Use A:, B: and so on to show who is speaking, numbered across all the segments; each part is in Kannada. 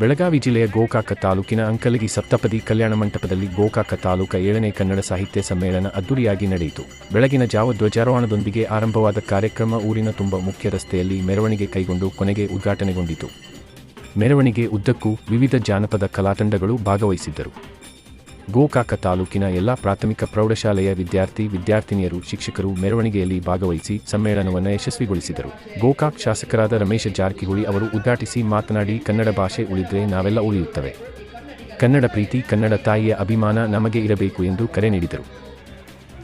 A: ಬೆಳಗಾವಿ ಜಿಲ್ಲೆಯ ಗೋಕಾಕ ತಾಲೂಕಿನ ಅಂಕಲಗಿ ಸಪ್ತಪದಿ ಕಲ್ಯಾಣ ಮಂಟಪದಲ್ಲಿ ಗೋಕಾಕ ತಾಲೂಕ ಏಳನೇ ಕನ್ನಡ ಸಾಹಿತ್ಯ ಸಮ್ಮೇಳನ ಅದ್ದೂರಿಯಾಗಿ ನಡೆಯಿತು. ಬೆಳಗಿನ ಜಾವ ಧ್ವಜಾರೋಹಣದೊಂದಿಗೆ ಆರಂಭವಾದ ಕಾರ್ಯಕ್ರಮ ಊರಿನ ತುಂಬ ಮುಖ್ಯ ರಸ್ತೆಯಲ್ಲಿ ಮೆರವಣಿಗೆ ಕೈಗೊಂಡು ಕೊನೆಗೆ ಉದ್ಘಾಟನೆಗೊಂಡಿತು. ಮೆರವಣಿಗೆ ಉದ್ದಕ್ಕೂ ವಿವಿಧ ಜಾನಪದ ಕಲಾತಂಡಗಳು ಭಾಗವಹಿಸಿದ್ದರು. ಗೋಕಾಕ ತಾಲೂಕಿನ ಎಲ್ಲಾ ಪ್ರಾಥಮಿಕ ಪ್ರೌಢಶಾಲೆಯ ವಿದ್ಯಾರ್ಥಿ, ವಿದ್ಯಾರ್ಥಿನಿಯರು, ಶಿಕ್ಷಕರು ಮೆರವಣಿಗೆಯಲ್ಲಿ ಭಾಗವಹಿಸಿ ಸಮ್ಮೇಳನವನ್ನು ಯಶಸ್ವಿಗೊಳಿಸಿದರು. ಗೋಕಾಕ್ ಶಾಸಕರಾದ ರಮೇಶ ಜಾರಕಿಹೊಳಿ ಅವರು ಉದ್ಘಾಟಿಸಿ ಮಾತನಾಡಿ, ಕನ್ನಡ ಭಾಷೆ ಉಳಿದ್ರೆ ನಾವೆಲ್ಲ ಉಳಿಯುತ್ತವೆ. ಕನ್ನಡ ಪ್ರೀತಿ, ಕನ್ನಡ ತಾಯಿಯ ಅಭಿಮಾನ ನಮಗೆ ಇರಬೇಕು ಎಂದು ಕರೆ ನೀಡಿದರು.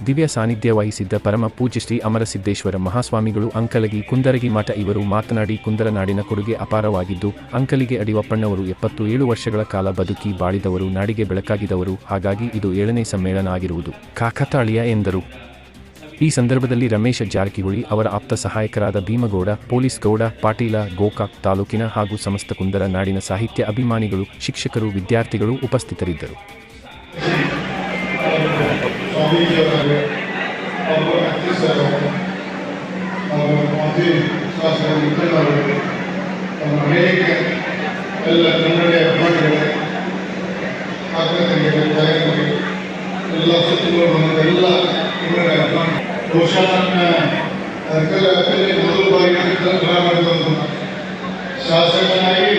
A: ದಿವ್ಯ ಸಾನ್ನಿಧ್ಯ ವಹಿಸಿದ್ದ ಪರಮ ಪೂಜ್ಯ ಶ್ರೀ ಅಮರಸಿದ್ದೇಶ್ವರ ಮಹಾಸ್ವಾಮಿಗಳು ಅಂಕಲಗಿ ಕುಂದರಗಿ ಮಠ ಇವರು ಮಾತನಾಡಿ ಕುಂದರನಾಡಿನ ಕೊಡುಗೆ ಅಪಾರವಾಗಿದ್ದು, ಅಂಕಲಿಗೆ ಅಡಿವಪ್ಪಣ್ಣವರು ಎಪ್ಪತ್ತು ಏಳು ವರ್ಷಗಳ ಕಾಲ ಬದುಕಿ ಬಾಳಿದವರು, ನಾಡಿಗೆ ಬೆಳಕಾಗಿದವರು, ಹಾಗಾಗಿ ಇದು ಏಳನೇ ಸಮ್ಮೇಳನ ಆಗಿರುವುದು. ಕಾಕತಾಳೀಯ ಎಂದರು. ಈ ಸಂದರ್ಭದಲ್ಲಿ ರಮೇಶ ಜಾರಕಿಹೊಳಿ ಅವರ ಆಪ್ತ ಸಹಾಯಕರಾದ ಭೀಮಗೌಡ, ಪೊಲೀಸ್ ಗೌಡ, ಪಾಟೀಲ, ಗೋಕಾಕ್ ತಾಲೂಕಿನ ಹಾಗೂ ಸಮಸ್ತ ಕುಂದರ ನಾಡಿನ ಸಾಹಿತ್ಯ ಅಭಿಮಾನಿಗಳು, ಶಿಕ್ಷಕರು, ವಿದ್ಯಾರ್ಥಿಗಳು ಉಪಸ್ಥಿತರಿದ್ದರು.
B: ಸ್ವಾಮೀಜಿಯವರಿಗೆ ಅವರು ಅಧ್ಯಕ್ಷರು ಅವರು ಮಾಜಿ ಶಾಸಕ ಮುಖಂಡರು ನಮ್ಮ ಅನೇಕ ಎಲ್ಲ ಕನ್ನಡ ಅಭಿಮಾನಿಗಳೇ ಆತ್ಮೀಯರಿಗೆ ತಾಯಂದಿರಿಗೆ ಎಲ್ಲ ಸುತ್ತಮುತ್ತ ಬಂದ ಎಲ್ಲ ಕನ್ನಡ ಅಭಿಮಾನಿ ಬಹುಶಃ ನನ್ನ ಅರ್ಕಲ್ ಅರ್ಕಲ್ಲಿ ಮೊದಲು ಬಾರಿ ಕೆಲಸ ಮಾಡಿದಂಥ ಶಾಸಕನಾಗಿ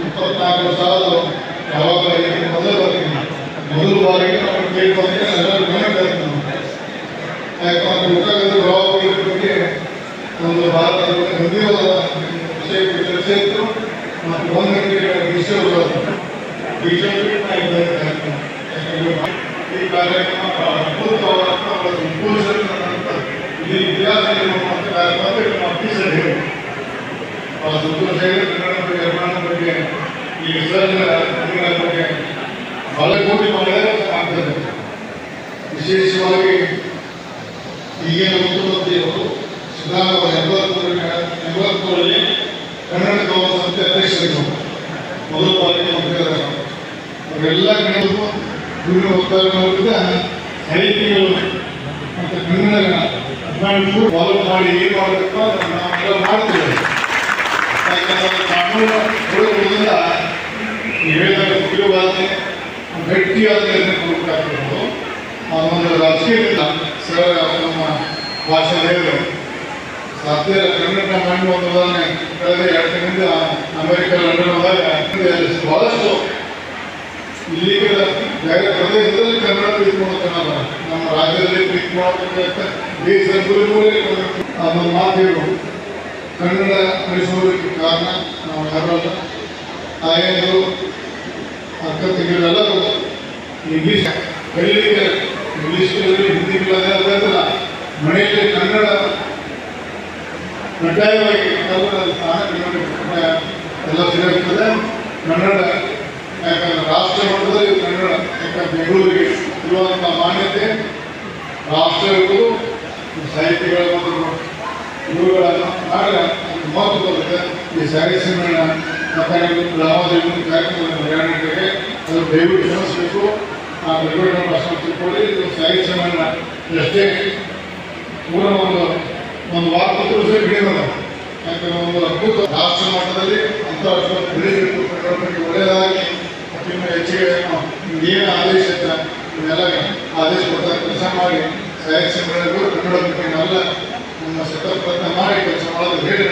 B: ಇಪ್ಪತ್ನಾಲ್ಕು ಸಾವಿರ ಬಿಜೆಪಿ ಈ ಕಾರ್ಯಕ್ರಮ ಅಫೀಸಲ್ಲಿ ಆ ಸಂತೋಷ ಕನ್ನಡ ಬಗ್ಗೆ ಈ ಕನ್ನಡ ಬಗ್ಗೆ ಬಹಳ ಕೋಟಿ ಮಹಿಳೆಯರು ಆಗ್ತದೆ ವಿಶೇಷವಾಗಿ ಈಗಿನ ಮುಖ್ಯಮಂತ್ರಿಯವರು ಸಿದ್ದರಾಮಯ್ಯ ಎಂಬತ್ಮೂರರ ಎಂಬತ್ಮೂರರಲ್ಲಿ ಬಾರಿಗೆ ಮಂತ್ರಿಯಾದರು ಅವರೆಲ್ಲ ಗುರುವಿನ ಒತ್ತಾಯ ಮಾಡಿದ ಸಾಹಿತಿಗಳು ಮತ್ತು ಕನ್ನಡ ಅಭಿಮಾನಿಗಳು ಫಾಲೋ ಮಾಡಿ ಏನು ಮಾಡಬೇಕು ನಾವೆಲ್ಲ ಮಾಡ್ತೇವೆ ಯಾಕಂದ್ರೆ ಕಾನೂನು ಹೊರಗುವುದರಿಂದ ಹೇಳಿದಾಗ ಸುಲಭವಾದ ಗಟ್ಟಿಯಾದ ನಿರ್ಣಯ ಆ ಒಂದು ರಾಜಕೀಯದಿಂದ ಸರ್ ನಮ್ಮ ಭಾಷೆ ಸಾಧ್ಯ ಕನ್ನಡ ಮಾಡಿ ಒಂದು ಉದಾಹರಣೆ ಕಳೆದ ಎರಡು ತಿಂಗಳಿಂದ ಅಮೆರಿಕ, ಲಂಡನ್ ಹೋದಾಗ ಬಹಳಷ್ಟು ಇಲ್ಲಿಗೆ ಬೇರೆ ಪ್ರದೇಶದಲ್ಲಿ ಕನ್ನಡ ಪ್ರೀತಿ ಮಾಡ್ತಾನಲ್ಲ ನಮ್ಮ ರಾಜ್ಯದಲ್ಲಿ ಪ್ರೀತಿ ಮಾಡಬೇಕಂತ ದೇಶದ ಮಾತು ಹೇಳು. ಕನ್ನಡ ಉಳಿಸುವುದಕ್ಕೆ ಕಾರಣ ನಾವು ಯಾರಲ್ಲ? ತಾಯಿಯರು ಅಕ್ಕ ತಂಗಿಯರೆಲ್ಲರೂ ಇಂಗ್ಲೀಷ್ ಕಲೀಲಿಕ್ಕೆ ಇಂಗ್ಲೀಷ್ ಹಿಂದಿ ಕಲಿಯೋದೇ ಅದಲ್ಲ ಮನೆಯಲ್ಲಿ ಕನ್ನಡ ಕಡ್ಡಾಯವಾಗಿ ಸ್ಥಾನ ಕನ್ನಡ ಎಲ್ಲ ಸಿಗುತ್ತದೆ ಕನ್ನಡ ಯಾಕಂದ್ರೆ ರಾಷ್ಟ್ರ ಮಟ್ಟದಲ್ಲಿ ಕನ್ನಡ ಯಾಕಂದ್ರೆ ಬೆಂಗಳೂರಿಗೆ ಇರುವಂಥ ಮಾನ್ಯತೆ, ರಾಷ್ಟ್ರಗಳು, ಸಾಹಿತಿಗಳ ಮತ್ತು ಇವುಗಳನ್ನು ಆಗ ಮಹತ್ವ ಬರುತ್ತೆ ಈ ಸಾಹಿತ್ಯ ಸಮ್ಮೇಳನ ಲಾವಾದೇವಿ ಕಾರ್ಯಕ್ರಮವನ್ನು ನಡೆಯಲಿಕ್ಕೆ ಅದು ದಯವಿಟ್ಟು ಗಮನಿಸಬೇಕು. ಆ ಬೆಂಗಳೂರಿನ ಭಾಷೆ ತಿಳ್ಕೊಳ್ಳಿ ಸಾಹಿತ್ಯ ಸಮ್ಮೇಳನ ಎಷ್ಟೇ ಪೂರ್ಣ ಒಂದು ಒಂದು ವಾರ ಪತ್ರ ಹಿಡಿಯೋದ ಯಾಕಂದ್ರೆ ಒಂದು ಅದ್ಭುತ ರಾಷ್ಟ್ರ ಮಟ್ಟದಲ್ಲಿ ಅಂತಾರಾಷ್ಟ್ರೀಯ ಒಳ್ಳೆಯದಾಗಿ ಇನ್ನು ಹೆಚ್ಚಿಗೆ ಏನು ಆದೇಶ ಇವನ್ನೆಲ್ಲ ಆದೇಶ ಕೊಟ್ಟ ಕೆಲಸ ಮಾಡಿ ಸಾಹಿತ್ಯ ಸಮ್ಮೇಳನಗಳು ಕನ್ನಡ ನಮ್ಮ ಸತತ ಮಾಡಿ ಕೆಲಸ ಮಾಡೋದು ಹೇಳಿ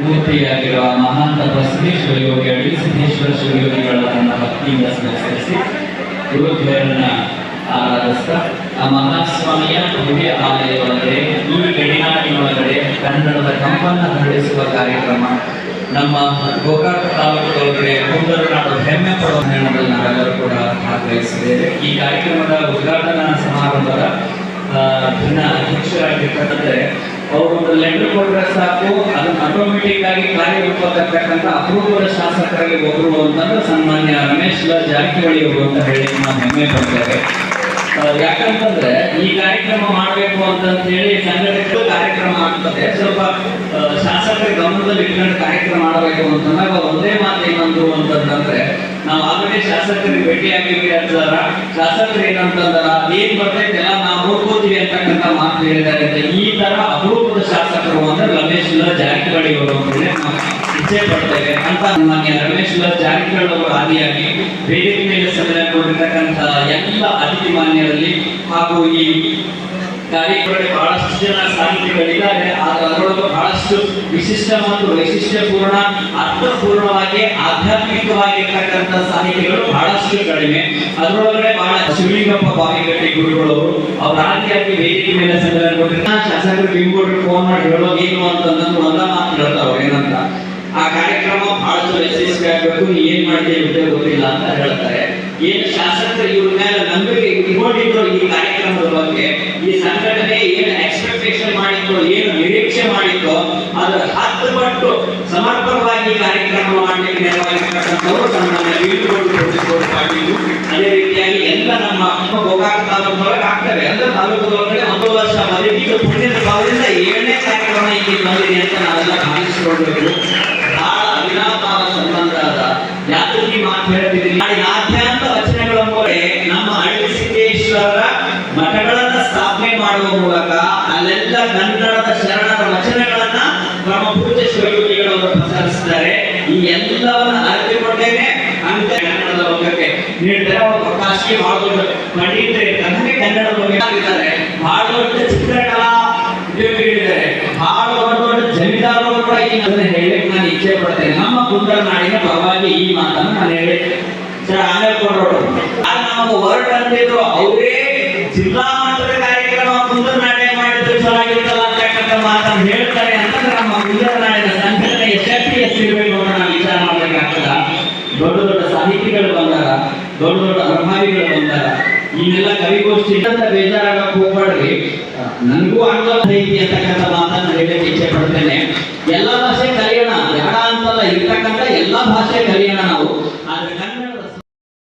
C: ಮೂರ್ತಿಯಾಗಿರುವ ಮಹಾಂತ ಬಸವೇಶ್ವರ ಯೋಗಿ ಅಡಿ ಸಿದ್ದೇಶ್ವರ ಶಿವಯೋಗಿಗಳ ತನ್ನ ಭಕ್ತಿಯಿಂದ ಸ್ಮರಿಸಿ ಗುರುಧ್ವರನ್ನ ಆರಾಧಿಸ್ತಾ ಮಹಾಸ್ವಾಮಿಯ ಭವ್ಯ ಆಲಯದೊಳಗಡೆ ಈ ಗಡಿನಾಡಿನೊಳಗಡೆ ಕನ್ನಡದ ಕಂಪನ್ನ ನಡೆಸುವ ಕಾರ್ಯಕ್ರಮ. ನಮ್ಮ ಗೋಕಾಕ್ ತಾಲೂಕಿನೊಳಗಡೆ ಕುಂದರನಾಡು ಹೆಮ್ಮೆ ಪಡುವ ನಾವೆಲ್ಲರೂ ಕೂಡ ಭಾಗವಹಿಸಿದ್ದೇವೆ. ಈ ಕಾರ್ಯಕ್ರಮದ ಉದ್ಘಾಟನಾ ಸಮಾರಂಭದ ಭಿನ್ನ ದಿನ ಅಧ್ಯಕ್ಷರಾಗಿರ್ತಕ್ಕಂಥದ್ದೇ ಅವರು ಒಂದು ಲೆಟರ್ ಕೊಟ್ಟರೆ ಸಾಕು, ಅದನ್ನು ಆಟೋಮೆಟಿಕ್ ಆಗಿ ಕಾರ್ಯರೂಪ ತರ್ತಕ್ಕಂಥ ಅಪರೂಪದ ಶಾಸಕರಾಗಿ ಒಬ್ಬರು ಅಂತಂದ್ರೆ ಸನ್ಮಾನ್ಯ ರಮೇಶ್ ಜಾರಕಿಹೊಳಿ ಅವರು ಅಂತ ಹೇಳಿ ನಾವು ಹೆಮ್ಮೆ ಪಡ್ತೇವೆ ಯಾಕಂತಂದ್ರೆ ಈ ಕಾರ್ಯಕ್ರಮ ಮಾಡಬೇಕು ಅಂತ ಹೇಳಿ ಸಂಘಟಿತ ಕಾರ್ಯಕ್ರಮ ಆಗ್ತದೆ. ಸ್ವಲ್ಪ ಶಾಸಕರ ಗಮನದಲ್ಲಿ ಇಟ್ಕೊಂಡು ಕಾರ್ಯಕ್ರಮ ಮಾಡಬೇಕು ಅಂತಂದಾಗ ಒಂದೇ ಮಾತು ಏನಂದ್ರು ಅಂತಂದ್ರೆ ನಾವು ಆಲ್ರೆಡಿ ಶಾಸಕರಿಗೆ ಭೇಟಿಯಾಗಿವಿ ಅಂತಾರ ಶಾಸಕರು ಏನಂತಂದ್ರ ಏನ್ ಬರ್ತೈತೆ ಎಲ್ಲ ನಾವು ನೋಡ್ಕೋತೀವಿ ಅಂತಕ್ಕಂಥ ಮಾತು ಹೇಳಿದ್ದಾರೆ ಈ ತರ ಅಪರೂಪದ ಶಾಸಕರು ಅಂದ್ರೆ ರಮೇಶ್ ಜಾರಕಿಹೊಳಿ ಅವರು ಅಂತ ಇಚ್ಛೆ ಪಡ್ತೇವೆ ಅಂತ ನಮಗೆ ರಮೇಶ್ ಲಾಲ್ ಜಾರಕಿಹೊಳಿ ಅವರು ಆದಿಯಾಗಿ ವೇದಿಕೆ ಮೇಲೆ ಸಲ್ಲಿಸಿಕೊಂಡಿರ್ತಕ್ಕಂಥ ಎಲ್ಲ ಅತಿಥಿ ಮಾನ್ಯರಲ್ಲಿ ಹಾಗೂ ಈ ಕಾರ್ಯಕ್ರಮದಲ್ಲಿ ಬಹಳಷ್ಟು ಜನ ಸಾಹಿತಿಗಳಿದ್ದಾರೆ. ಅದರೊಳಗೆ ಬಹಳಷ್ಟು ವಿಶಿಷ್ಟ ಮತ್ತು ವೈಶಿಷ್ಟ್ಯಪೂರ್ಣ, ಅರ್ಥಪೂರ್ಣವಾಗಿ ಆಧ್ಯಾತ್ಮಿಕವಾಗಿರ್ತಕ್ಕಂಥ ಸಾಹಿತಿಗಳು ಬಹಳಷ್ಟು ಕಡಿಮೆ. ಅದರೊಳಗಡೆ ಬಹಳ ಶಿವಲಿಂಗಪ್ಪ ಬಾವಿಗಟ್ಟಿ ಗುರುಗಳು ಅವ್ರ. ಆದಿಯಾಗಿ ವೇದಿಕೆ ಮೇಲೆ ಸಂಗ್ರಹ ಶಾಸಕರು ಬಿಂಬೋಡ್ರು ಫೋನ್ ಮಾಡಿ ಹೇಳೋದು ಏನು ಅಂತಂದ್ರೆ ಒಂದ ಮಾತು ಹೇಳ್ತಾವ್ರು ಏನಂತ? ಆ ಕಾರ್ಯಕ್ರಮ ಬಹಳಷ್ಟು ಯಶಸ್ವಿ ಆಗ್ಬೇಕು ಏನ್ ಮಾಡಿದೆ ಅಂತ ಗೊತ್ತಿಲ್ಲ ಅಂತ ಹೇಳ್ತಾರೆ. ಏನು ಶಾಸಕರು ಇವ್ರ ಮೇಲೆ ನಂಬಿಕೆ ಇಟ್ಕೊಂಡಿದ್ರು ಈ ಕಾರ್ಯಕ್ರಮದ ಬಗ್ಗೆ? ಈ ಸಂಘಟನೆ ಏನು ಎಕ್ಸ್ಪೆಕ್ಟೇಷನ್ ಮಾಡಿತ್ತು, ಏನು ನಿರೀಕ್ಷೆ ಮಾಡಿತ್ತು ಅದರ ಹತ್ತು ಪಟ್ಟು ಸಮರ್ಪಕವಾಗಿ ಕಾರ್ಯಕ್ರಮ ಮಾಡಲಿಕ್ಕೆ ನೆರವಾಗಿರ್ತಕ್ಕಂಥವ್ರು ಪ್ರತಿಕೋಟಿ ಅದೇ ರೀತಿಯಾಗಿ ಎಲ್ಲ ನಮ್ಮ ಗೋಕಾಕ ತಾಲೂಕಿನೊಳಗೆ ಆಗ್ತವೆ. ಅಂದ್ರೆ ತಾಲೂಕುದೊಳಗಡೆ ಒಂದು ವರ್ಷ ಮದುವೆ ಪುಣ್ಯದ ಭಾವದಿಂದ ಏಳನೇ ಕಾರ್ಯಕ್ರಮ ಇಲ್ಲಿ ಬಂದಿದೆ ಅಂತ ನಾವೆಲ್ಲ ಭಾವಿಸಿಕೊಳ್ಬೇಕು ಒಬ್ಬ ಖಾಸಗಿ ಬಹಳ ದೊಡ್ಡ ಕನ್ನಡ ಆಗಿದ್ದಾರೆ ಬಹಳ ದೊಡ್ಡ ಚಿತ್ರಕಲಾ ಉದ್ಯೋಗಿಗಳಿದ್ದಾರೆ ಬಹಳ ದೊಡ್ಡ ದೊಡ್ಡ ಜಮೀನ್ದಾರರು ಕೂಡ ಈ ಅದನ್ನ ಹೇಳಲಿಕ್ಕೆ ನಾನು ಇಚ್ಛೆ ಪಡ್ತೇನೆ. ನಮ್ಮ ಕುಂದರ ನಾಡಿನ ಪರವಾಗಿ ಈ ಮಾತನ್ನು ನಾನು ಹೇಳಿ ಸರ್, ಆಮೇಲೆ ಕೊಡೋರು ಆಗ ನಮಗೆ ವರ್ಡ್ ಅಂತಿದ್ರು ಅವರೇ ಜಿಲ್ಲಾ ಮಟ್ಟದ ಕಾರ್ಯಕ್ರಮ ಕುಂದರ ನಾಡಿನ ಮಾಡಿದ್ರೆ ಚೆನ್ನಾಗಿರ್ತಲ್ಲ ಅಂತಕ್ಕಂಥ ಮಾತನ್ನು ಹೇಳ್ತಾರೆ ಅಂತಂದ್ರೆ ನಮ್ಮ ಕುಂದರ ನಾಡಿನ ಸಂಘಟನೆ ಎಷ್ಟೇ ಎಷ್ಟಿರಬೇಕು ಅಂತ ನಾವು ವಿಚಾರ ಮಾಡ್ಬೇಕಾಗ್ತದ. ದೊಡ್ಡ ದೊಡ್ಡ ಸಾಹಿತಿಗಳು ಬಂದಾರ ದೊಡ್ಡ ದೊಡ್ಡ ಅನುಭವಿಗಳು ಬಂದಾರ ಈಗೆಲ್ಲ ಕವಿಗೋಷ್ಠಿ ಅಂತ ಬೇಜಾರಾಗಕ್ಕೆ ಹೋಗ್ಬೇಡ್ರಿ ನನಗೂ ಆಂಗ್ಲ ಐತಿ ಅಂತಕ್ಕಂಥ ಮಾತನ್ನ ಹೇಳಕ್ಕೆ ಇಚ್ಛೆ ಪಡ್ತೇನೆ. ಎಲ್ಲ ಭಾಷೆ ಕಲಿಯೋಣ. ಬೇಡ ಅಂತಲ್ಲ ಇರ್ತಕ್ಕಂಥ ಎಲ್ಲಾ ಭಾಷೆ ಕಲಿಯೋಣ ನಾವು.